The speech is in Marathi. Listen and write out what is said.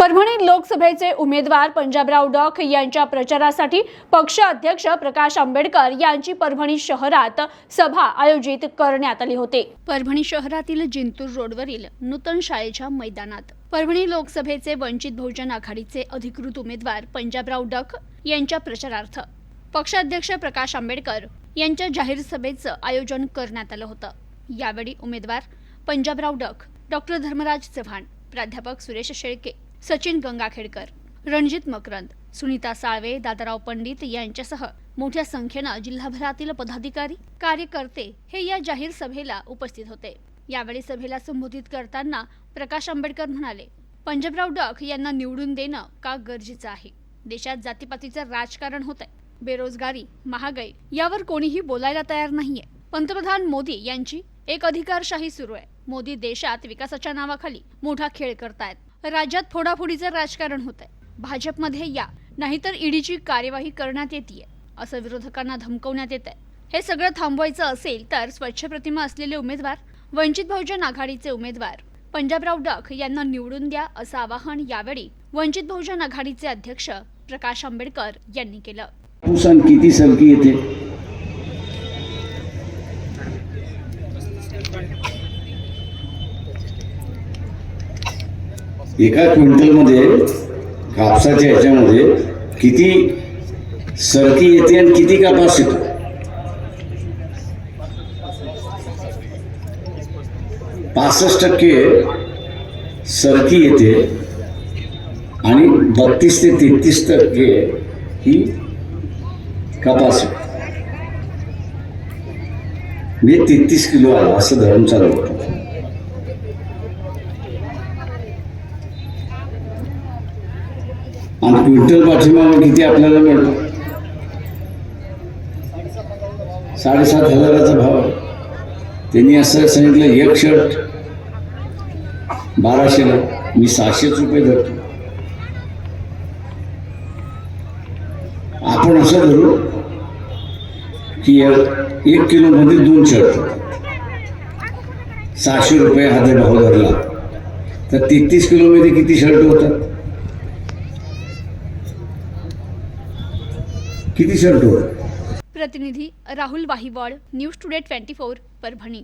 परभणी लोकसभेचे उमेदवार पंजाबराव डॉक यांच्या प्रचारासाठी पक्ष अध्यक्ष प्रकाश आंबेडकर यांची परभणी शहरात सभा आयोजित करण्यात आली होती. परभणी शहरातील जिंतूर रोडवरील नूतन शाळेच्या मैदानात परभणी लोकसभेचे वंचित बहुजन आघाडीचे अधिकृत उमेदवार पंजाबराव डक यांच्या प्रचारार्थ पक्षाध्यक्ष प्रकाश आंबेडकर यांच्या जाहीर सभेचं आयोजन करण्यात आलं होतं. यावेळी उमेदवार पंजाबराव डक डॉक्टर धर्मराज चव्हाण प्राध्यापक सुरेश शेळके सचिन गंगाखेडकर रणजित मकरंद सुनीता साळवे दादाराव पंडित यांच्यासह मोठ्या संख्येनं जिल्हाभरातील पदाधिकारी कार्यकर्ते हे या जाहीर सभेला उपस्थित होते. यावेळी सभेला संबोधित करताना प्रकाश आंबेडकर म्हणाले पंजाबराव डक यांना निवडून देणं का गरजेचं आहे? देशात जातीपातीचं राजकारण होत आहे बेरोजगारी महागाई यावर कोणीही बोलायला तयार नाहीये. पंतप्रधान मोदी यांची एक अधिकारशाही सुरू आहे. मोदी देशात विकासाच्या नावाखाली मोठा खेळ करतायत. राज्यात फोडाफोडीचं राजकारण होत आहे भाजपमध्ये या. नाहीतर ईडीची कार्यवाही करण्यात येते असं विरोधकांना धमकवण्यात येत आहे हे सगळं थांबवायचं असेल तर स्वच्छ प्रतिमा असलेले उमेदवार वंचित बहुजन आघाडीचे उमेदवार पंजाबराव डक यांना निवडून द्या असं आवाहन यावेळी वंचित बहुजन आघाडीचे अध्यक्ष प्रकाश आंबेडकर यांनी केलं. किती संख्ये येते? एका क्विंटलमध्ये कापसाच्या ह्याच्यामध्ये किती सरकी येते आणि किती कापास येतो? पासष्ट टक्के सरकी येते आणि बत्तीस ते तेहतीस टक्के ही कपास मी म्हणजे तेहतीस किलो आला असं धरून चालू आणि क्विंटल पाठिंबा किती आपल्याला मिळतो? साडेसात हजाराचा भाव आहे. त्यांनी असं सांगितलं एक शर्ट बाराशेला मी सहाशेच रुपये धरतो. आपण असं धरू की एक एक किलोमध्ये दोन शर्ट. सहाशे रुपये हा जर भाव धरला तर तेहतीस किलोमध्ये किती शर्ट होतात? किती शर्ट प्रतिनिधी Rahul Vahiwad news today twenty four Parbhani.